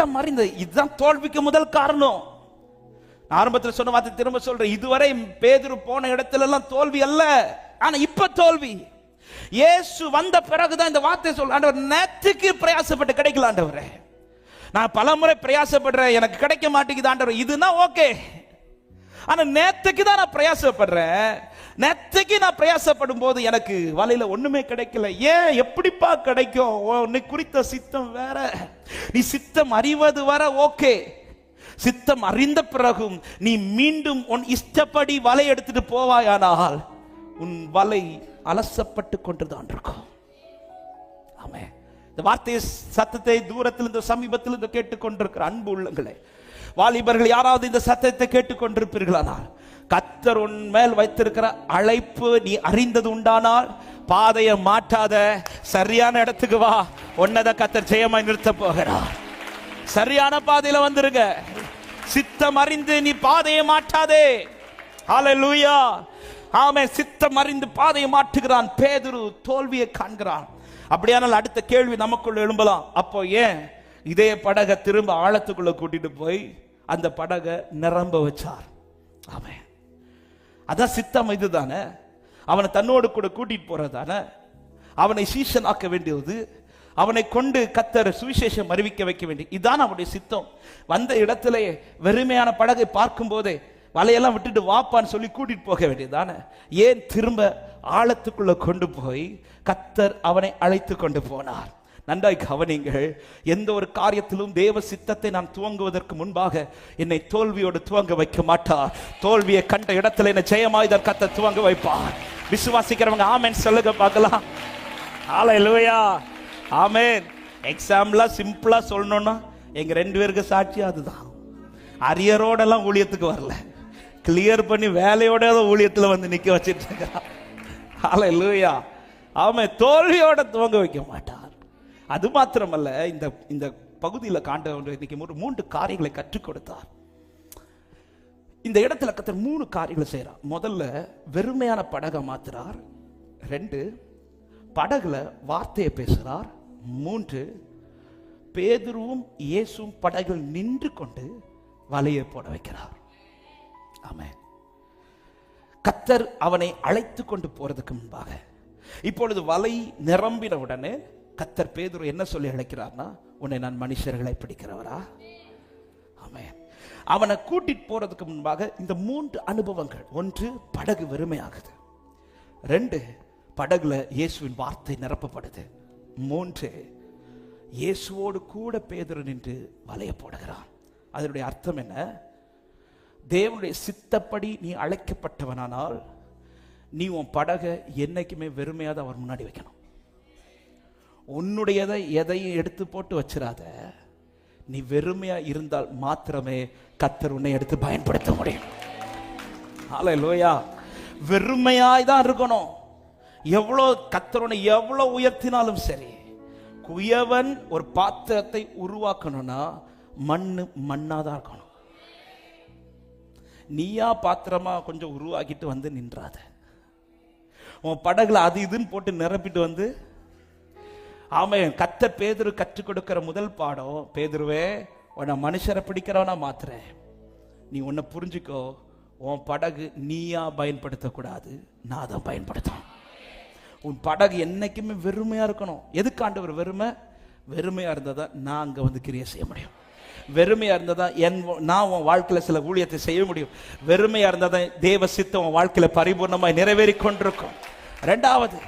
சித்தம் அறிந்து இதுதான் தோல்விக்கு முதல் காரணம். ஆரம்பத்தில் சொன்ன வார்த்தை திரும்ப சொல்றேன். இதுவரை பேதுரு போன இடத்துல எல்லாம் தோல்வி அல்ல. ஆனா இப்ப தோல்வி. இயேசு வந்த பிறகுதான் இந்த வார்த்தை சொல்ல ஆண்டவர் நேத்துக்கு பிரயாசப்பட்டு கிடைக்கல ஆண்டவரே. நான் பலமுறை பிரயாசப்படுறேன். எனக்கு கிடைக்க மாட்டேங்குது ஆண்டவர். இதுனா ஓகே. ஆனா நேத்துக்கு தான் நான் பிரயாசப்படுறேன். நேத்துக்கு நான் பிரயாசப்படும் போது எனக்கு வலையில ஒண்ணுமே கிடைக்கல. ஏன்? எப்படிப்பா கிடைக்கும்? உன்னை குறித்த சித்தம் வேற. நீ சித்தம் அறிவது வர ஓகே. சித்தம் அறிந்த பிறகும் நீ மீண்டும் உன் இஷ்டப்படி வலை எடுத்துட்டு போவாயானால் உன் வலை அலசப்பட்டு கொண்டுதான் இருக்கும். ஆமே இந்த வார்த்தை சத்தத்தை தூரத்திலிருந்து சமீபத்திலிருந்து கேட்டுக்கொண்டிருக்கிற அன்பு உள்ளங்களே வாலிபர்கள் யாராவது இந்த சத்தத்தை கேட்டுக்கொண்டிருப்பீர்களானால் கத்தர் உன் மேல் வைத்திருக்கிற அழைப்பு நீ அறிந்தது உண்டானால் பாதையை மாட்டாத சரியான இடத்துக்கு வா. உன்னதை கத்தர் ஜெயமாய் நிறுத்த போகிறார். சரியான பாதையில வந்துருங்க. சித்தம் அறிந்து நீ பாதையை மாட்டாதே ஹalleluya ஆமே சித்தம் அறிந்து பாதையை மாற்றுகிறான். பேதுரு தோல்வியை காண்கிறான். அப்படியானால் அடுத்த கேள்வி நமக்குள்ள எழும்பலாம். அப்போ ஏன்? இதே படகை திரும்ப ஆழத்துக்குள்ள கூட்டிட்டு போய் அந்த படகை நிரம்ப வச்சார். அவன் அதான் சித்தம் இதுதானே? அவனை தன்னோடு கூட கூட்டிட்டு போறதானே? அவனை சீசன் ஆக்க வேண்டியது அவனை கொண்டு கத்தர் சுவிசேஷம் அறிவிக்க வைக்க வேண்டிய இதுதான் அவனுடைய சித்தம். வந்த இடத்திலே வெறுமையான படகை பார்க்கும் போதே வலையெல்லாம் விட்டுட்டு வாப்பான்னு சொல்லி கூட்டிட்டு போக வேண்டியதானே ஏன் திரும்ப ஆழத்துக்குள்ள கொண்டு போய் கத்தர் அவனை அழைத்து கொண்டு போனார்? நன்றாய் கவனிங்கள். எந்த ஒரு காரியத்திலும் தேவ சித்தத்தை நான் துவங்குவதற்கு முன்பாக என்னை தோல்வியோடு துவங்க வைக்க மாட்டார். தோல்வியை கண்ட இடத்துல என்னை ஜெயமாயுதர் கத்த துவங்க வைப்பார். விசுவாசிக்கிறவங்க ஆமேன். சொல்லுங்க பார்க்கலாம். ஹalleluya ஆமேன். எக்ஸாம்பிளா சிம்பிளா சொல்லணும்னா எங்க ரெண்டு பேருக்கு சாட்சி அதுதான். அரியரோடெல்லாம் ஊழியத்துக்கு வரல. கிளியர் பண்ணி வேலையோட ஊழியத்தில் வந்து நிற்க வச்சுட்டு இருக்கிறான் ஹalleluya அவன் தோல்வியோட துவங்க வைக்க மாட்டான் அது மாத்திரமல்ல இந்த இந்த பகுதியில் காண்ட இன்னைக்கு ஒரு மூன்று காரியங்களை கற்றுக் கொடுத்தார். இந்த இடத்துல கத்தர் மூணு காரியங்களை செய்கிறார் முதல்ல வெறுமையான படகை மாத்துறார். ரெண்டு படகுல வார்த்தையை பேசுகிறார் மூன்று பேதுருவும் இயேசும் படகில் நின்று கொண்டு வலையை போட வைக்கிறார். ஆமே கத்தர் அவனை அழைத்து கொண்டு போறதுக்கு முன்பாக இப்பொழுது வலை நிரம்பின உடனே கத்தர் பேதுரு என்ன சொல்லி அழைக்கிறார்னா உன்னை நான் மனுஷர்களை பிடிக்கிறவரா? ஆமே அவனை கூட்டிட்டு போறதுக்கு முன்பாக இந்த மூன்று அனுபவங்கள். ஒன்று படகு வெறுமையாகுது. ரெண்டு படகுல இயேசுவின் வார்த்தை நிரப்பப்படுது. மூன்று இயேசுவோடு கூட பேதுரு நின்று வலைய போடுகிறான். அதனுடைய அர்த்தம் என்ன? தேவனுடைய சித்தப்படி நீ அழைக்கப்பட்டவனானால் நீ உன் படகை என்னைக்குமே வெறுமையாக அவர் முன்னாடி வைக்கணும். உன்னுடையதை எதையும் எடுத்து போட்டு வச்சிடாத. நீ வெறுமையா இருந்தால் மாத்திரமே கத்தர் உன்னை எடுத்து பயன்படுத்த முடியும். ஹalleluya வெறுமையாய் தான் இருக்கணும். எவ்வளோ கத்தரனை எவ்வளோ உயர்த்தினாலும் சரி குயவன் ஒரு பாத்திரத்தை உருவாக்கணும்னா மண்ணு மண்ணாக தான் இருக்கணும். நீயா பாத்திரமா கொஞ்சம் உருவாக்கிட்டு வந்து நின்றாத. உன் படகுல அது இதுன்னு போட்டு நிரப்பிட்டு வந்து ஆமையன் கத்த பேதுரு கற்றுக் கொடுக்கிற முதல் பாடம் பேதுருவே உன்னை மனுஷரை பிடிக்கிறவனா மாத்துறேன். நீ உன்னை புரிஞ்சுக்கோ உன் படகு நீயா பயன்படுத்தக்கூடாது நான் தான் பயன்படுத்தணும். உன் படகு என்னைக்குமே வெறுமையா இருக்கணும். எதுக்காண்டவர் வெறுமை? வெறுமையா இருந்தா தான் நான் அங்கே வந்து கிரியை செய்ய முடியும். வெறுமையா இருந்தா தான் என் நான் உன் வாழ்க்கையில் சில ஊழியத்தை செய்ய முடியும். வெறுமையா இருந்தா தான் தேவ சித்தம் உன் வாழ்க்கையில் பரிபூர்ணமாய் நிறைவேறி கொண்டிருக்கும். ரெண்டாவது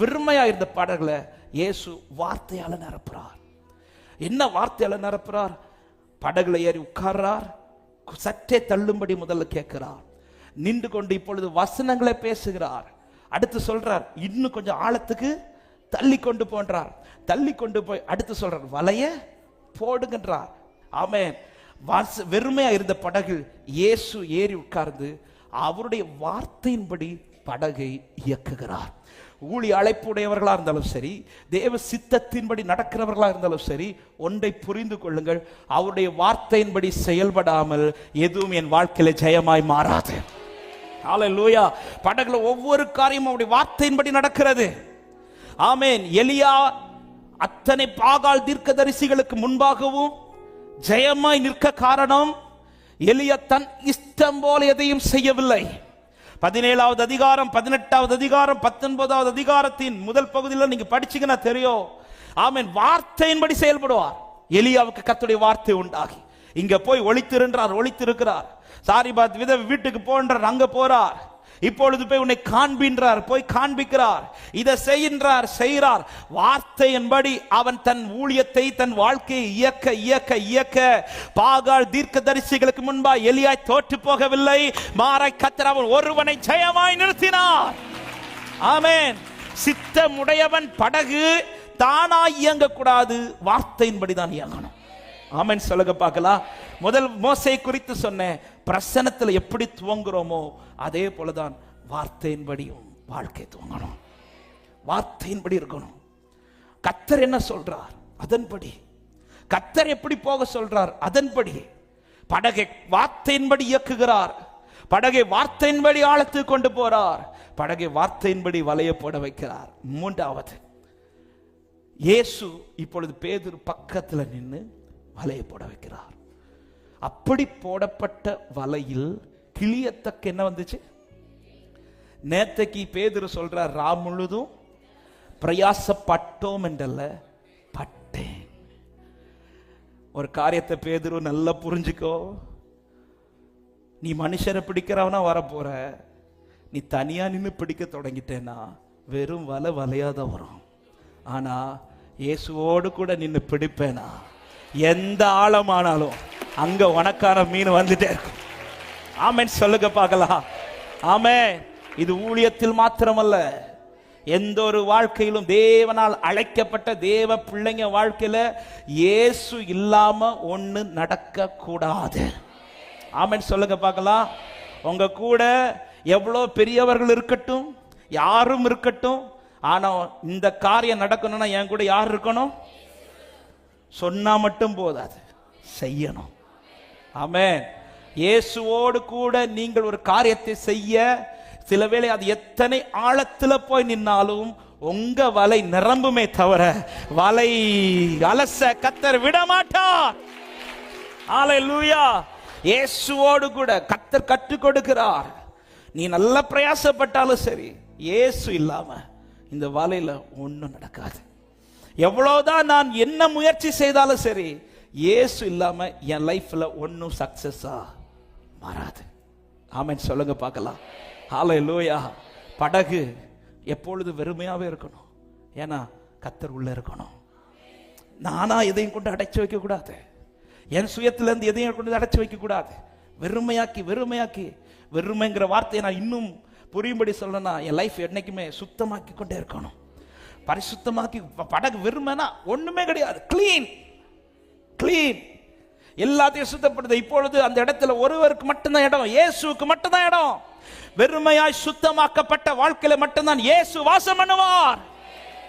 வெறுமையா இருந்த படகுல இயேசு வார்த்தையால் நிரப்புறார். என்ன வார்த்தையால் நிரப்புறார்? படகுல ஏறி உட்கார்றார். சற்றே தள்ளும்படி முதல்ல கேட்கிறார். நின்று கொண்டு இப்பொழுது வசனங்களை பேசுகிறார். அடுத்து சொல்றார் இன்னும் கொஞ்சம் ஆழத்துக்கு தள்ளி கொண்டு போன்றார். தள்ளி கொண்டு போய் அடுத்து சொல்றார் வலைய போடுகின்றார் ஆமே வாச வெறுமையா இருந்த படகு இயேசு ஏறி உட்கார்ந்து அவருடைய வார்த்தையின்படி படகை இயக்குகிறார். ஊழி அழைப்புடையவர்களா இருந்தாலும் சரி தேவ சித்தத்தின்படி நடக்கிறவர்களாக இருந்தாலும் சரி ஒன்றை புரிந்து கொள்ளுங்கள். அவருடைய வார்த்தையின்படி செயல்படாமல் எதுவும் என் வாழ்க்கையில ஜெயமாய் மாறாது. லூயா படகுல ஒவ்வொரு காரியமும் அவருடைய வார்த்தையின்படி நடக்கிறது. ஆமேன். எலியா அத்தனை பாகால் தீர்க்கதரிசிகளுக்கு முன்பாகவும் ஜெயமாய் நிற்க காரணம் எலியா தன் இஷ்டம் போல எதையும் செய்யவில்லை. பதினேழாவது அதிகாரம் பதினெட்டாவது அதிகாரம் பத்தொன்பதாவது அதிகாரத்தின் முதல் பகுதியில் நீங்க படிச்சீங்கன்னா தெரியும். ஆமென். வார்த்தையின்படி செயல்படுவார். எலியாவுக்கு கத்துடைய வார்த்தை உண்டாகி. இங்க போய் ஒளித்திருன்றார் ஒளித்திருக்கிறார். சாரிபாத் வித வீட்டுக்கு போன்றார் அங்க போறார். இப்பொழுது போய் உன்னை காண்பின்றார் போய் காண்பிக்கிறார். இதை செய்கின்றார் செய்கிறார். வார்த்தையின்படி அவன் தன் ஊழியத்தை தன் வாழ்க்கையை இயக்க இயக்க இயக்க. பாகால் தீர்க்க தரிசிகளுக்கு முன்பா எலியாய் தோற்று போகவில்லை. மாறாய் கத்தர் அவன் ஒருவனை ஜெயமாய் நிறுத்தினார். ஆமேன். சித்தமுடையவன் படகு தானாய் இயங்கக்கூடாது. வார்த்தையின்படி தான் இயங்கணும். ஆமேன். சொல்லுங்க பார்க்கலாம். முதல் மோசை குறித்து சொன்னேன். பிரசனத்தில் எப்படி துவங்குறோமோ அதே போல தான் வார்த்தையின்படியும் வாழ்க்கை துவங்கணும். வார்த்தையின்படி இருக்கணும். கத்தர் என்ன சொல்றார்? அதன்படி. கத்தர் எப்படி போக சொல்றார்? அதன்படி. படகை வார்த்தையின்படி இயக்குகிறார். படகை வார்த்தையின்படி ஆழத்துக்கு கொண்டு போறார். படகை வார்த்தையின்படி வலைய போட வைக்கிறார். மூன்றாவது இயேசு இப்பொழுது பேதூர் பக்கத்துல நின்னு வலையை போட வைக்கிறார். அப்படி போடப்பட்ட வலையில் கிளியத்தக்க என்ன வந்துச்சு? நேத்தைக்கு பேதுரு சொல்றார் ரா முழுதும் பிரயாசப்பட்டோம் என்றல்ல பட்டேன். ஒரு காரியத்தை பேதுரு நல்லா புரிஞ்சுக்கோ. நீ மனுஷரை பிடிக்கிறவனா வரப்போற. நீ தனியா நின்று பிடிக்க தொடங்கிட்டேன்னா வெறும் வலை வலையாத வரும். ஆனா இயேசுவோடு கூட நின்று பிடிப்பேனா? எந்த ஆழமானாலும். அங்க உனக்கான மீன் வந்துட்டே இருக்கும் ஆமென் சொல்லுங்க பார்க்கலாம். ஆமே இது ஊழியத்தில் மாத்திரமல்ல. எந்த ஒரு வாழ்க்கையிலும் தேவனால் அழைக்கப்பட்ட தேவ பிள்ளைங்க வாழ்க்கையில இயேசு இல்லாம ஒண்ணு நடக்க கூடாது ஆமென் சொல்லுங்க பார்க்கலாம். உங்க கூட எவ்வளோ பெரியவர்கள் இருக்கட்டும் யாரும் இருக்கட்டும் ஆனா இந்த காரியம் நடக்கணும்னா என் கூட யார் இருக்கணும்? சொன்னா மட்டும் போதாது. செய்யணும். ஆமென். இயேசுவோடு கூட நீங்கள் ஒரு காரியத்தை செய்ய சில வேளை அது எத்தனை ஆழத்துல போய் நின்னாலும் உங்க வலை நிரம்புமே தவிர வலை அலச கத்தர் விட மாட்டார் லூயா இயேசுவோடு கூட கத்தர் கற்றுக் கொடுக்கிறார். நீ நல்ல பிரயாசப்பட்டாலும் சரி இயேசு இல்லாம இந்த வலையில ஒன்றும் நடக்காது. எவ்வளவுதான் நான் என்ன முயற்சி செய்தாலும் சரி இயேசு இல்லாமல் என் லைஃப்பில் ஒன்றும் சக்ஸஸாக மாறாது. ஆமென் சொல்லுங்க பார்க்கலாம். ஹalleluya படகு எப்பொழுது வெறுமையாகவே இருக்கணும்? ஏன்னா கத்தர் உள்ளே இருக்கணும். நானாக எதையும் கொண்டு அடைச்சு வைக்கக்கூடாது. என் சுயத்துல இருந்து எதையும் கொண்டு அடைச்சு வைக்கக்கூடாது. வெறுமையாக்கி வெறுமையாக்கி வெறுமைங்கிற வார்த்தையை நான் இன்னும் புரியும்படி சொல்லணும்னா என் லைஃப் என்னைக்குமே சுத்தமாக்கி கொண்டே இருக்கணும். பரிசுத்தமாக்கி படகு வெறுமைனா ஒன்றுமே கிடையாது. க்ளீன் க்ளீன் எல்லாத்தையும் சுத்தப்படுது இப்பொழுது அந்த இடத்துல ஒருவருக்கு மட்டும்தான் இடம். இயேசுவுக்கு மட்டும்தான் இடம். வெறுமையாய் சுத்தமாக்கப்பட்ட வாழ்க்கையில மட்டும்தான் இயேசு வாசம் பண்ணுவார்.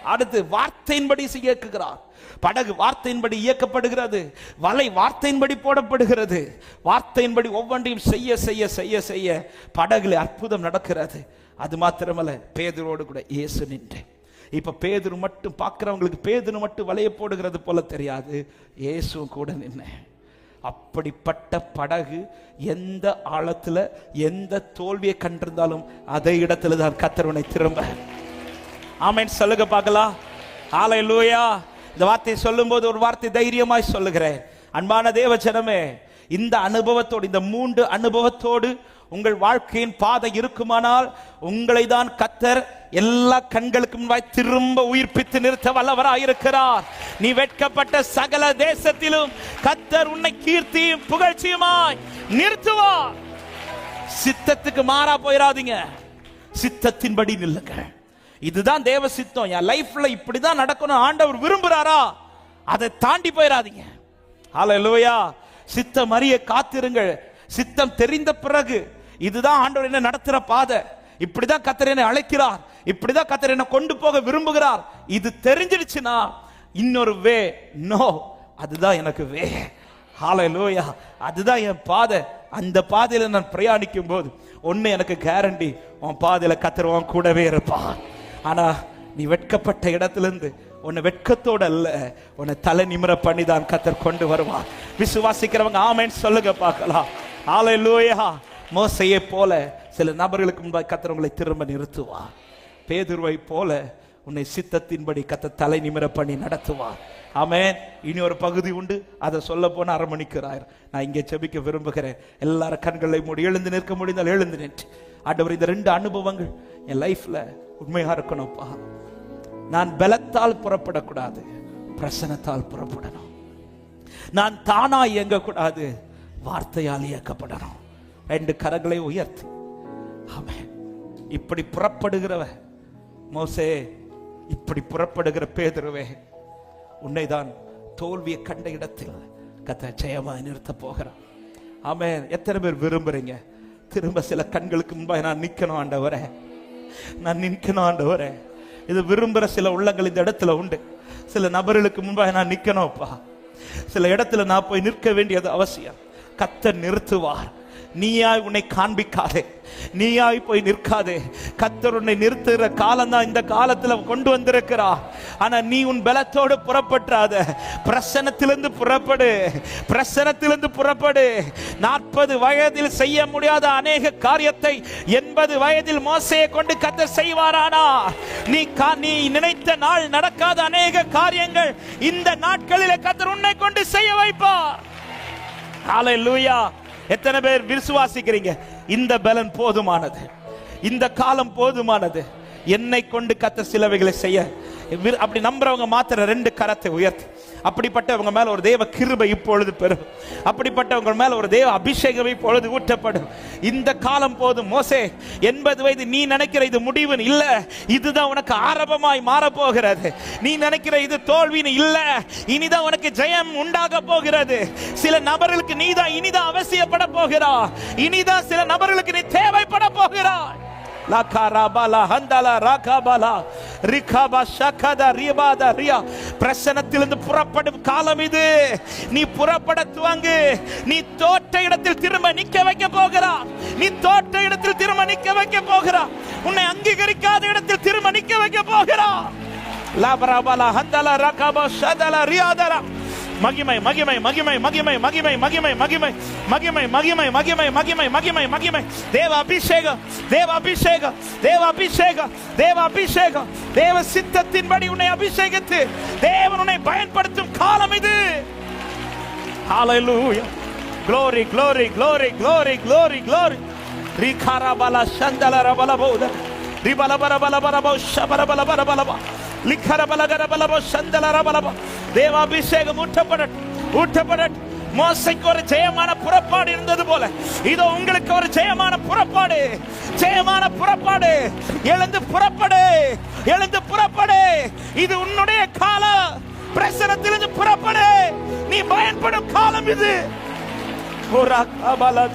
அடுத்து வார்த்தையின்படி இயக்குகிறார். படகு வார்த்தையின்படி இயக்கப்படுகிறது. வலை வார்த்தையின்படி போடப்படுகிறது. வார்த்தையின்படி ஒவ்வொன்றையும் செய்ய செய்ய செய்ய செய்ய படகுல அற்புதம் நடக்கிறது. அது மாத்திரமல்ல பேதரோடு கூட இயேசு நின்றேன் இப்ப பேதுரு மட்டும் பார்க்குறவங்களுக்கு பேதுரு மட்டும் வலைய போடுகிறது போல தெரியாது. இயேசுவும் கூட நின்று அப்படிப்பட்ட படகு எந்த ஆழத்தில் எந்த தோல்வியை கண்டிருந்தாலும் அதே இடத்துல தான் கத்தருவனை திரும்ப. ஆமென் சொல்லுங்க பார்க்கலாம். ஆலை லூயா இந்த வார்த்தையை சொல்லும்போது ஒரு வார்த்தை தைரியமாய் சொல்லுகிறேன். அன்பான தேவ ஜனமே இந்த அனுபவத்தோடு இந்த மூன்று அனுபவத்தோடு உங்கள் வாழ்க்கையின் பாதை இருக்குமானால் உங்களை தான் கத்தர் எல்லா கண்களுக்கு முன்பாய் திரும்ப உயிர்ப்பித்து நிறுத்த வல்லவராயிருக்கிறார். நீ வெட்கப்பட்ட சகல தேசத்திலும் கத்தர் உன்னை கீர்த்தியும் புகழ்ச்சியுமாய் நிறுத்துவார். சித்தத்துக்கு மாறா போயிடாதீங்க சித்தத்தின்படி நில்லுங்க. இதுதான் தேவ சித்தம். என் லைஃப்ல இப்படிதான் நடக்கணும் ஆண்டவர் விரும்புறாரா? அதை தாண்டி போயிடாதீங்க ஹalleluya சித்தம் அறிய காத்திருங்கள். சித்தம் தெரிந்த பிறகு இதுதான் ஆண்டவர் என்ன நடத்துகிற பாதை. இப்படிதான் கத்தர் என்னை அழைக்கிறார். இப்படிதான் கத்தர் என்னை கொண்டு போக விரும்புகிறார். இது தெரிஞ்சிடுச்சுன்னா இன்னொரு வே நோ அதுதான் எனக்கு வே. ஹalleluya அதுதான் என் பாதை. அந்த பாதையில நான் பிரயாணிக்கும் போது ஒண்ணு எனக்கு கேரண்டி உன் பாதையில கத்தர் கூடவே இருப்பான் ஆனா நீ வெட்கப்பட்ட இடத்துல இருந்து உன்னை வெட்கத்தோட அல்ல உன்னை தலை நிமிர பண்ணி தான் கத்தர் கொண்டு வருவான் விசுவாசிக்கிறவங்க ஆமைன்னு சொல்லுங்க பார்க்கலாம். ஆலை லூயா மோசையை போல சில நபர்களுக்கு முன்பாக கத்தர் உங்களை திரும்ப நிறுத்துவார் பேதுருவை போல உன்னை சித்தத்தின்படி கத்த தலை நிமிர பண்ணி நடத்துவார் ஆமென். இனி ஒரு பகுதி உண்டு. அதை சொல்ல போன அரமணிக்கிறார் நான் இங்கே செபிக்க விரும்புகிறேன். எல்லாரும் கண்களை மூடி எழுந்து நிற்க முடிந்தால் எழுந்து நின்று. ஆண்டவர் இந்த ரெண்டு அனுபவங்கள் என் லைஃப்ல உண்மையா இருக்கணும்ப்பா. நான் பலத்தால் புறப்படக்கூடாது. பிரசனத்தால் புறப்படணும். நான் தானா இயங்கக்கூடாது. வார்த்தையால் இயக்கப்படணும். ரெண்டு கரங்களை உயர்த்தி. ஆமென். இப்படி புறப்படுகிறவ மோசே இப்படி புறப்படுகிற பேதுருவே உன்னைதான் தோல்வியை கண்ட இடத்தில் கத்த ஜெயமாய் நிறுத்த போகிறான் ஆமே எத்தனை பேர் விரும்புறீங்க? திரும்ப சில கண்களுக்கு முன்பாக நான் நிற்கணும் ஆண்டவரே. நான் நிற்கணும் ஆண்டவரே. இது விரும்புகிற சில உள்ளங்கள் இந்த இடத்துல உண்டு. சில நபர்களுக்கு முன்பாக நான் நிற்கணும்ப்பா சில இடத்துல நான் போய் நிற்க வேண்டியது அவசியம். கத்த நிறுத்துவார். நீயாய் உன்னை காண்பிக்காதே. நீயாய் போய் நிற்காதே. கத்தர் உன்னை நிறுத்துகிற காலம் தான் இந்த காலத்துல கொண்டு வந்திருக்கிறா. ஆனா நீ உன் பலத்தோடு புறப்பட்டாத பிரசனத்திலிருந்து புறப்படு. பிரசனத்திலிருந்து புறப்படு. நாற்பது வயதில் செய்ய முடியாத அநேக காரியத்தை எண்பது வயதில் மோசையை கொண்டு கத்தர் செய்வாரானா? நீ கா- நீ நினைத்த நாள் நடக்காத அநேக காரியங்கள் இந்த நாட்களில் கத்தர் உன்னை கொண்டு செய்ய வைப்பார். ஹalleluya எத்தனை பேர் விசுவாசிக்கிறீங்க? இந்த பலன் போதுமானது. இந்த காலம் போதுமானது. என்னை கொண்டு கத்த சிலவைகளை செய்ய. விரு- அப்படி நம்புறவங்க மாத்திர ரெண்டு கரத்தை உயர்த்தி. அப்படிப்பட்டவங்க மேல ஒரு தேவ கிருபை இப்பொழுது பெறும். அப்படிப்பட்டவங்க மேல ஒரு தேவ அபிஷேகம் இப்பொழுது ஊற்றப்படும். இந்த காலம் போதும். மோசே எண்பது வயது நீ நினைக்கிற இது முடிவு இல்ல. இதுதான் உனக்கு ஆரம்பமாய் மாற போகிறது நீ நினைக்கிற இது தோல்வின்னு இல்ல. இனிதான் உனக்கு ஜெயம் உண்டாக போகிறது. சில நபர்களுக்கு நீதான் இனிதான் அவசியப்பட போகிறா. இனிதான் சில நபர்களுக்கு நீ தேவைப்பட போகிறாய். ரிகாபா ரியா பிரசனத்திலிருந்து புறப்படும் காலம் இது. நீ புறப்பட துவங்கு நீ தோற்ற இடத்தில் திரும்ப நிக்க வைக்க போகிறா. நீ தோற்ற இடத்தில் திரும்ப நிக்க வைக்க போகிறா. உன்னை அங்கீகரிக்காத இடத்தில் திரும்ப நிக்க வைக்க போகிறா. லாபராபாலா ஹந்தலா ரகாபா ஷதலா ரியாதலா மகிமை மகிமை மகிமை மகிமை மகிமை மகிமை மகிமை மகிமை மகிமை மகிமை மகிமை மகிமை மகிமை தேவ அபிஷேகம் தேவ அபிஷேகம் தேவ அபிஷேகம் தேவ அபிஷேகம் தேவ சித்தத்தின்படி உன்னை அபிஷேகித்து தேவன் உன்னை பயன்படுத்தும் காலம் இது Hallelujah. Glory, glory, glory, glory, glory, glory. Rikarabala shandala rabala ரிபல பல பல பல பௌஷ பல பல பல பல கர பல பௌஷந்தலர பல தேவாபிஷேகம் ஊற்றப்படட்டும் ஊற்றப்படட்டும் மோசைக்கு ஒரு ஜெயமான புறப்பாடு இருந்தது போல இது உங்களுக்கு ஒரு ஜெயமான புறப்பாடு ஜெயமான புறப்பாடு எழுந்து புறப்படு எழுந்து புறப்படு இது உன்னுடைய காலம் பிரசனத்திலிருந்து புறப்படு நீ பயன்படும் காலம் இது ஒரு அக்கா பாலா